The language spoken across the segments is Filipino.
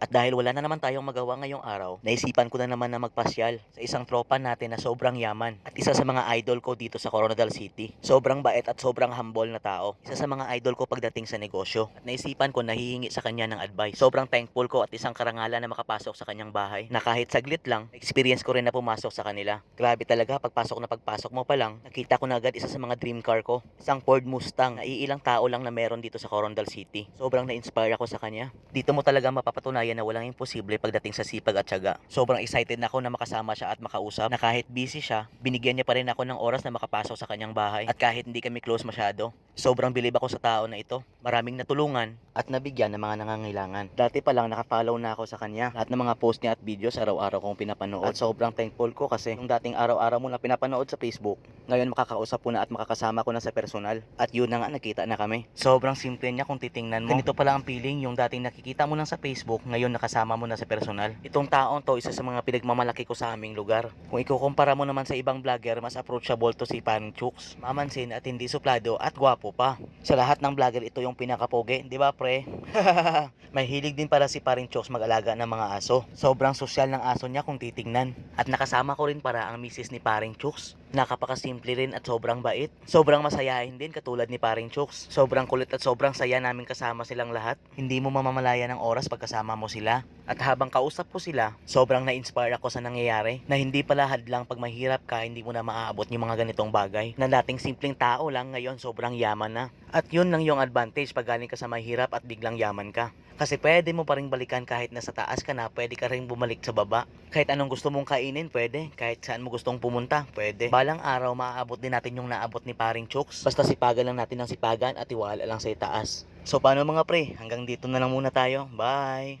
At dahil wala na naman tayong magawa ngayong araw, naisipan ko na naman na magpasyal sa isang tropa natin na sobrang yaman at isa sa mga idol ko dito sa Coronadal City. Sobrang bait at sobrang humble na tao. Isa sa mga idol ko pagdating sa negosyo. At naisipan ko na hihingi sa kanya ng advice. Sobrang thankful ko at isang karangalan na makapasok sa kanyang bahay na kahit saglit lang, experience ko rin na pumasok sa kanila. Grabe talaga, pagpasok na pagpasok mo pa lang, nakita ko na agad isa sa mga dream car ko. Isang Ford Mustang na iilang tao lang na meron dito sa Coronadal City. Sobrang na-inspire ako sa kanya. Dito mo talaga mapapatunayan na walang imposible pagdating sa sipag at tiyaga. Sobrang excited na ako na makasama siya at makausap na kahit busy siya, binigyan niya pa rin ako ng oras na makapasok sa kanyang bahay. At kahit hindi kami close masyado, sobrang bilib ako sa tao na ito. Maraming natulungan at nabigyan ng mga nangangailangan. Dati pa lang nakafollow na ako sa kanya. Lahat ng mga post niya at videos araw-araw kong pinapanood. At sobrang thankful ko kasi yung dating araw-araw mo na pinapanood sa Facebook, ngayon makakausap ko na at makakasama ko na sa personal. At yun na nga, nakita na kami. Sobrang simple niya kung titingnan mo. Ganito pala ang feeling, yung dating nakikita mo lang sa Facebook, ngayon nakasama mo na sa personal. Itong taong to, isa sa mga pinagmamalaki ko sa aming lugar. Kung ikukumpara mo naman sa ibang vlogger, mas approachable to si Paring Chooks. Mamansin at hindi suplado at gwapo pa. Sa lahat ng vlogger, ito yung pinakapogi. Di ba pre? May hilig din para si Paring Chooks mag-alaga ng mga aso. Sobrang sosyal ng aso niya kung titingnan. At nakasama ko rin para ang misis ni Paring Chooks. Nakapakasimple rin at sobrang bait. Sobrang masayahin din katulad ni Paring Chooks. Sobrang kulit at sobrang saya namin kasama silang lahat. Hindi mo mamamalaya ng oras pagkasama mo sila. At habang kausap ko sila, sobrang na-inspire ako sa nangyayari na hindi pala hadlang pag mahirap ka, hindi mo na maaabot yung mga ganitong bagay. Na dating simpleng tao lang, ngayon sobrang yaman na. At yun lang yung advantage pag galing ka sa mahirap at biglang yaman ka. Kasi pwede mo pa rin balikan kahit nasa taas ka na, pwede ka rin bumalik sa baba. Kahit anong gusto mong kainin, pwede. Kahit saan mo gustong pumunta, pwede. Balang araw, maaabot din natin yung naabot ni paring Chooks. Basta sipagan lang natin ng sipagan at iwala lang sa itaas. So paano mga pre, hanggang dito na lang muna tayo. Bye!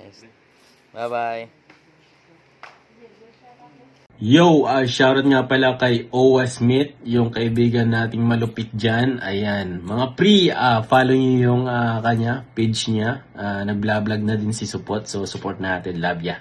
Nice. Bye-bye! Yo, uh, shoutout nga pala kay Owa Smith, yung kaibigan nating malupit dyan. Ayan, mga pre, ah, follow niyo yung ah, kanya, page niya. Uh, Nag-vlog na din si Support, so support natin. Love ya.